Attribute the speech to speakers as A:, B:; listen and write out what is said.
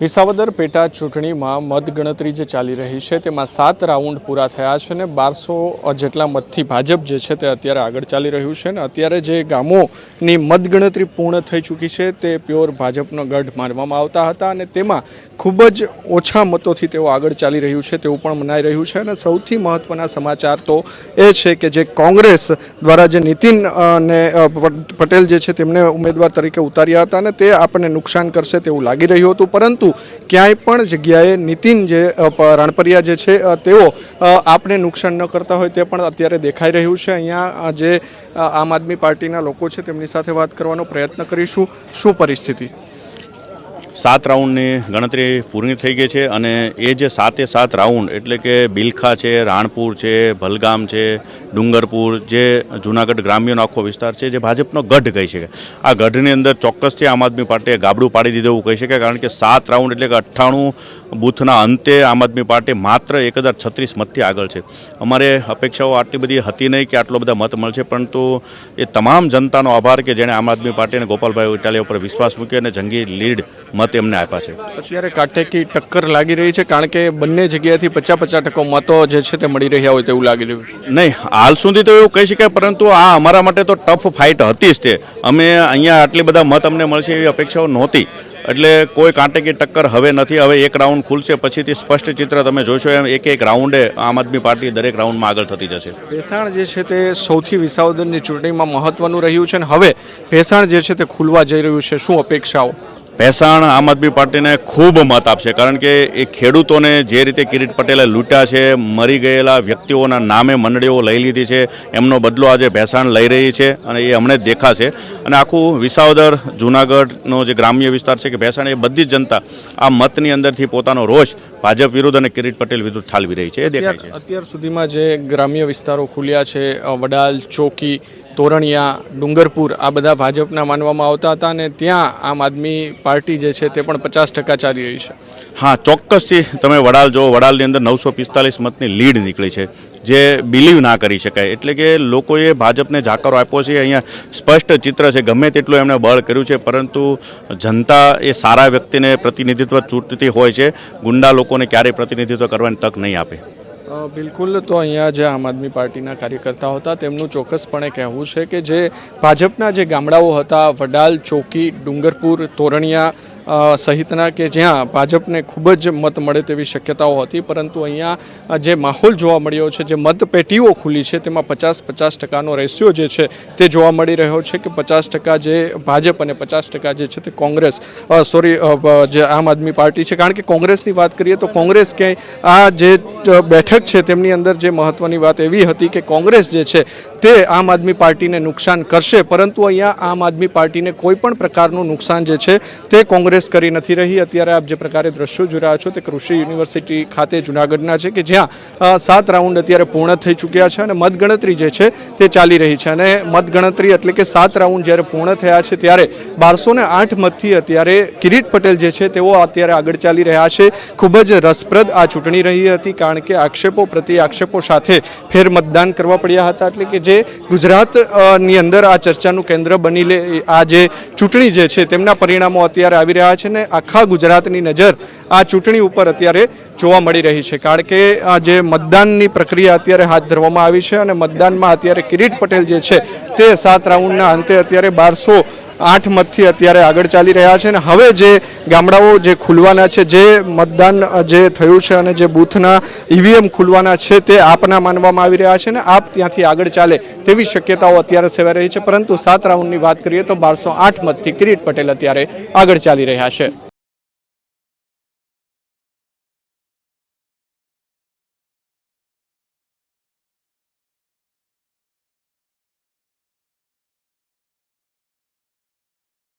A: વિસાવદર પેટા ચૂંટણીમાં મતગણતરી જે ચાલી રહી છે, તેમાં સાત રાઉન્ડ પૂરા થયા છે અને બારસો જેટલા મતથી ભાજપ જે છે તે અત્યારે આગળ ચાલી રહ્યું છે અને અત્યારે જે ગામોની મતગણતરી પૂર્ણ થઈ ચૂકી છે, તે પ્યોર ભાજપનો ગઢ માનવામાં આવતા હતા અને તેમાં ખૂબ જ ઓછા મતોથી તેઓ આગળ ચાલી રહ્યું છે તેવું પણ મનાઈ રહ્યું છે. અને સૌથી મહત્વના સમાચાર તો એ છે કે જે કોંગ્રેસ દ્વારા જે નીતિન ને પટેલ જે છે તેમને ઉમેદવાર તરીકે ઉતાર્યા હતા અને તે આપણને નુકસાન કરશે તેવું લાગી રહ્યું હતું. પરંતુ ક્યાંય પણ જગ્યાએ નીતિન જે રણપરિયા જે છે તેઓ આપણે નુકસાન ન કરતા હોય તે પણ અત્યારે દેખાઈ રહ્યું છે. અહીંયા જે આમ આદમી પાર્ટીના લોકો છે તેમની સાથે વાત કરવાનો પ્રયત્ન કરીશું. શું પરિસ્થિતિ?
B: સાત રાઉન્ડની ગણતરી પૂર્ણ થઈ ગઈ છે અને એ જે સાતે સાત રાઉન્ડ, એટલે કે બિલખા છે, રાણપુર છે, ભલગામ છે, ડુંગરપુર, જે જુનાગઢ ગ્રામ્યનો આખો વિસ્તાર છે, જે ભાજપનો ગઢ કહી શકે આ ગઢની અંદર ચોક્કસથી આમ આદમી પાર્ટીએ ગાબડું પાડી દીધું એવું કહી શકાય, કારણ કે સાત રાઉન્ડ એટલે કે અઠ્ઠાણું બૂથના અંતે આમ આદમી પાર્ટી માત્ર એક હજાર છત્રીસ મતથી આગળ છે. અમારે અપેક્ષાઓ આટલી બધી હતી નહીં કે આટલો બધા મત મળશે પરંતુ એ તમામ જનતાનો આભાર કે જેણે આમ આદમી પાર્ટી અને ગોપાલભાઈ ઇટાલિયા ઉપર વિશ્વાસ મૂક્યો અને જંગી લીડ મત એમને આપ્યા છે.
A: અત્યારે કાટેકી ટક્કર લાગી રહી છે કારણ કે બંને જગ્યાએથી પચાસ પચાસ ટકા મતો જે છે તે મળી રહ્યા હોય તેવું લાગી રહ્યું છે.
B: નહીં હાલ સુધી તો એવું કહી શકાય પરંતુ આ અમારા માટે તો ટફ ફાઇટ હતી જ તે. અમે અહીંયા આટલી બધા મત અમને મળશે એવી અપેક્ષાઓ નહોતી. એટલે કોઈ કાંટેકી ટક્કર હવે નથી. હવે એક રાઉન્ડ ખુલશે, પછીથી સ્પષ્ટ ચિત્ર તમે જોશો એમ એક એક રાઉન્ડે આમ આદમી પાર્ટી દરેક રાઉન્ડમાં આગળ થતી જશે.
A: ભેસાણ જે છે તે સૌથી વિસાવદનની ચૂંટણીમાં મહત્વનું રહ્યું છે અને હવે ભેસાણ જે છે તે ખુલવા જઈ રહ્યું છે. શું અપેક્ષાઓ?
B: ભેસાણ આમ આદમી પાર્ટીને ખૂબ મત આપશે, કારણ કે એ ખેડૂતોને જે રીતે કિરીટ પટેલે લૂંટ્યા છે, મરી ગયેલા વ્યક્તિઓના નામે મંડળીઓ લઈ લીધી છે, એમનો બદલો આજે ભેસાણ લઈ રહી છે અને એ હમણાં દેખાશે. અને આખું વિસાવદર, જુનાગઢનો જે ગ્રામ્ય વિસ્તાર છે કે ભેસાણ, એ બધી જ જનતા આ મતની અંદરથી પોતાનો રોષ ભાજપ વિરુદ્ધ અને કિરીટ પટેલ વિરુદ્ધ ઠાલવી રહી છે, એ દેખાય છે.
A: અત્યાર સુધીમાં જે ગ્રામ્ય વિસ્તારો ખુલ્યા છે વડાલ, ચોકી તોરણિયા, ડુંગરપુર આ બધા ભાજપના માનવામાં આવતા હતા અને ત્યાં આમ આદમી પાર્ટી જે છે તે પણ પચાસ ટકા ચાલી રહી છે.
B: હા, ચોક્કસથી તમે વડાલ જો વડાલની અંદર નવસો પિસ્તાલીસ મતની લીડ નીકળી છે, જે બિલીવ ના કરી શકાય. એટલે કે લોકોએ ભાજપને જાકારો આપ્યો છે, અહીંયા સ્પષ્ટ ચિત્ર છે, ગમે તેટલું એમણે બળ કર્યું છે, પરંતુ જનતા એ સારા વ્યક્તિને પ્રતિનિધિત્વ ચૂંટતી હોય છે, ગુંડા લોકોને ક્યારેય પ્રતિનિધિત્વ કરવાની તક નહીં આપે.
A: બિલકુલ તો અહીંયા જે આમ આદમી પાર્ટીના કાર્યકર્તાઓ હતા, તેમનું ચોક્કસપણે કહેવું છે કે જે ભાજપના જે ગામડાઓ હતા, વડાલ, ચોકી, ડુંગરપુર, તોરણિયા સહિતના કે જ્યાં ભાજપને ખૂબ જ મત મળે તેવી શક્યતાઓ હતી, પરંતુ અહીંયા જે માહોલ જોવા મળ્યો છે, જે મતપેટીઓ ખુલી છે, તેમાં પચાસ પચાસ ટકાનો રેશિયો જે છે તે જોવા મળી રહ્યો છે કે પચાસ ટકા જે ભાજપ અને પચાસ ટકા જે છે તે કોંગ્રેસ સોરી જે આમ આદમી પાર્ટી છે. કારણ કે કોંગ્રેસની વાત કરીએ તો કોંગ્રેસ ક્યાંય આ જે બેઠક છે તેમની અંદર જે મહત્વની વાત એવી હતી કે કોંગ્રેસ જે છે તે આમ આદમી પાર્ટીને નુકસાન કરશે, પરંતુ અહીંયા આમ આદમી પાર્ટીને કોઈ પણ પ્રકારનું નુકસાન જે છે તે કોંગ્રેસ કરી નથી રહી. અત્યારે આપ જે પ્રકારે દ્રશ્યો જોઈ રહ્યા છો તે કૃષિ યુનિવર્સિટી ખાતે જુનાગઢના છે કે જ્યાં સાત રાઉન્ડ અત્યારે પૂર્ણ થઈ ચૂક્યા છે અને મતગણતરી જે છે તે ચાલી રહી છે. અને મતગણતરી એટલે કે સાત રાઉન્ડ જ્યારે પૂર્ણ થયા છે ત્યારે બારસો ને આઠ મતથી અત્યારે કિરીટ પટેલ જે છે તેઓ અત્યારે આગળ ચાલી રહ્યા છે. ખૂબ જ રસપ્રદ આ ચૂંટણી રહી હતી કારણ કે આક્ષેપો પ્રતિ આક્ષેપો સાથે ફેર મતદાન કરવા પડ્યા હતા. એટલે કે જે ગુજરાતની અંદર આ ચર્ચાનું કેન્દ્ર બની લે, આ જે ચૂંટણી જે છે તેમના પરિણામો અત્યારે આવી રહ્યા છે ને આખા ગુજરાતની નજર આ ચૂંટણી ઉપર અત્યારે જોવા મળી રહી છે. કારણ કે આ જે મતદાનની પ્રક્રિયા અત્યારે હાથ ધરવામાં આવી છે અને મતદાનમાં અત્યારે કિરીટ પટેલ જે છે તે સાત રાઉન્ડના અંતે અત્યારે બારસો આઠ મતથી અત્યારે આગળ ચાલી રહ્યા છે અને હવે જે ગામડાઓ જે ખુલવાના છે, જે મતદાન જે થયું છે અને જે બૂથના ઈવીએમ ખુલવાના છે તે આપના માનવામાં આવી રહ્યા છે અને આપ ત્યાંથી આગળ ચાલે તેવી શક્યતાઓ અત્યારે સેવાઈ રહી છે. પરંતુ સાત રાઉન્ડની વાત કરીએ તો બારસો આઠ મતથી કિરીટ પટેલ અત્યારે આગળ ચાલી રહ્યા છે.